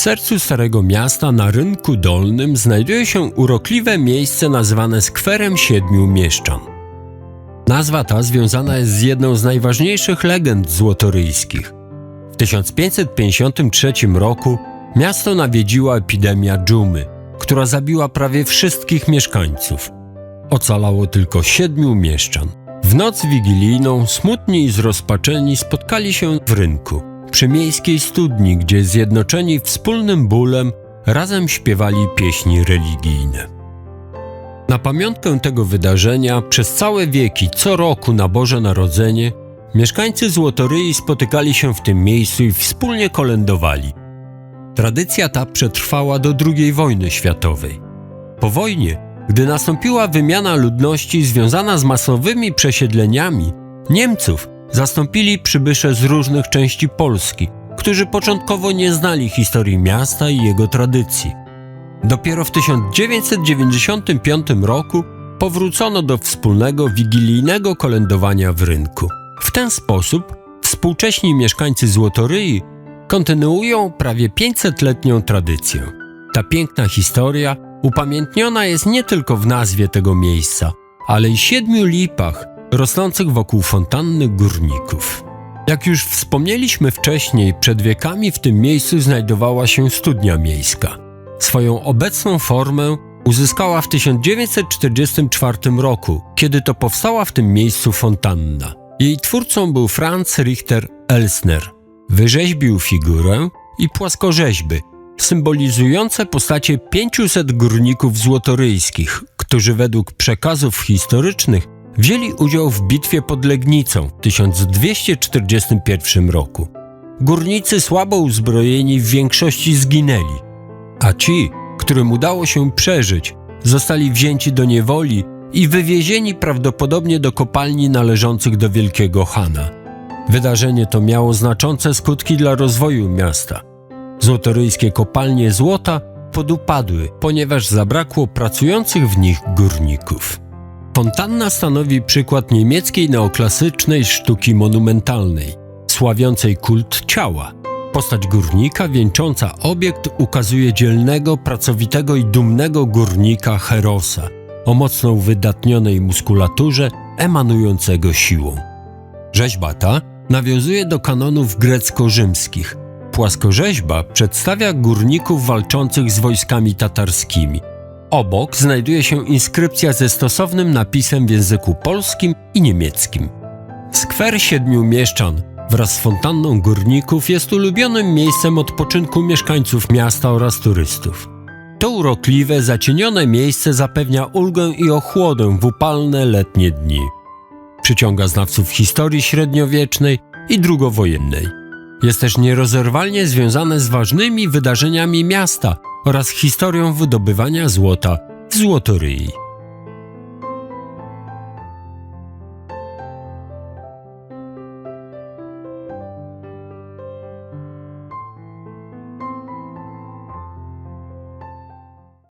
sercu Starego Miasta na Rynku Dolnym znajduje się urokliwe miejsce nazwane Skwerem Siedmiu Mieszczan. Nazwa ta związana jest z jedną z najważniejszych legend złotoryjskich. W 1553 roku miasto nawiedziła epidemia dżumy, która zabiła prawie wszystkich mieszkańców. Ocalało tylko siedmiu mieszczan. W noc wigilijną smutni i zrozpaczeni spotkali się w rynku, przy miejskiej studni, gdzie zjednoczeni wspólnym bólem razem śpiewali pieśni religijne. Na pamiątkę tego wydarzenia przez całe wieki co roku na Boże Narodzenie mieszkańcy Złotoryi spotykali się w tym miejscu i wspólnie kolędowali. Tradycja ta przetrwała do II wojny światowej. Po wojnie, gdy nastąpiła wymiana ludności związana z masowymi przesiedleniami, Niemców zastąpili przybysze z różnych części Polski, którzy początkowo nie znali historii miasta i jego tradycji. Dopiero w 1995 roku powrócono do wspólnego wigilijnego kolędowania w rynku. W ten sposób współcześni mieszkańcy Złotoryi kontynuują prawie 500-letnią tradycję. Ta piękna historia upamiętniona jest nie tylko w nazwie tego miejsca, ale i siedmiu lipach rosnących wokół fontanny górników. Jak już wspomnieliśmy wcześniej, przed wiekami w tym miejscu znajdowała się studnia miejska. Swoją obecną formę uzyskała w 1944 roku, kiedy to powstała w tym miejscu fontanna. Jej twórcą był Franz Richter Elsner. Wyrzeźbił figurę i płaskorzeźby, symbolizujące postacie 500 górników złotoryjskich, którzy według przekazów historycznych wzięli udział w bitwie pod Legnicą w 1241 roku. Górnicy słabo uzbrojeni w większości zginęli, a ci, którym udało się przeżyć, zostali wzięci do niewoli i wywiezieni prawdopodobnie do kopalni należących do Wielkiego Hana. Wydarzenie to miało znaczące skutki dla rozwoju miasta. Złotoryjskie kopalnie złota podupadły, ponieważ zabrakło pracujących w nich górników. Fontanna stanowi przykład niemieckiej neoklasycznej sztuki monumentalnej, sławiącej kult ciała. Postać górnika wieńcząca obiekt ukazuje dzielnego, pracowitego i dumnego górnika Herosa o mocno uwydatnionej muskulaturze emanującego siłą. Rzeźba ta nawiązuje do kanonów grecko-rzymskich. Płaskorzeźba przedstawia górników walczących z wojskami tatarskimi. Obok znajduje się inskrypcja ze stosownym napisem w języku polskim i niemieckim. Skwer Siedmiu Mieszczan wraz z fontanną górników jest ulubionym miejscem odpoczynku mieszkańców miasta oraz turystów. To urokliwe, zacienione miejsce zapewnia ulgę i ochłodę w upalne letnie dni. Przyciąga znawców historii średniowiecznej i drugowojennej. Jest też nierozerwalnie związane z ważnymi wydarzeniami miasta oraz historią wydobywania złota w Złotoryi.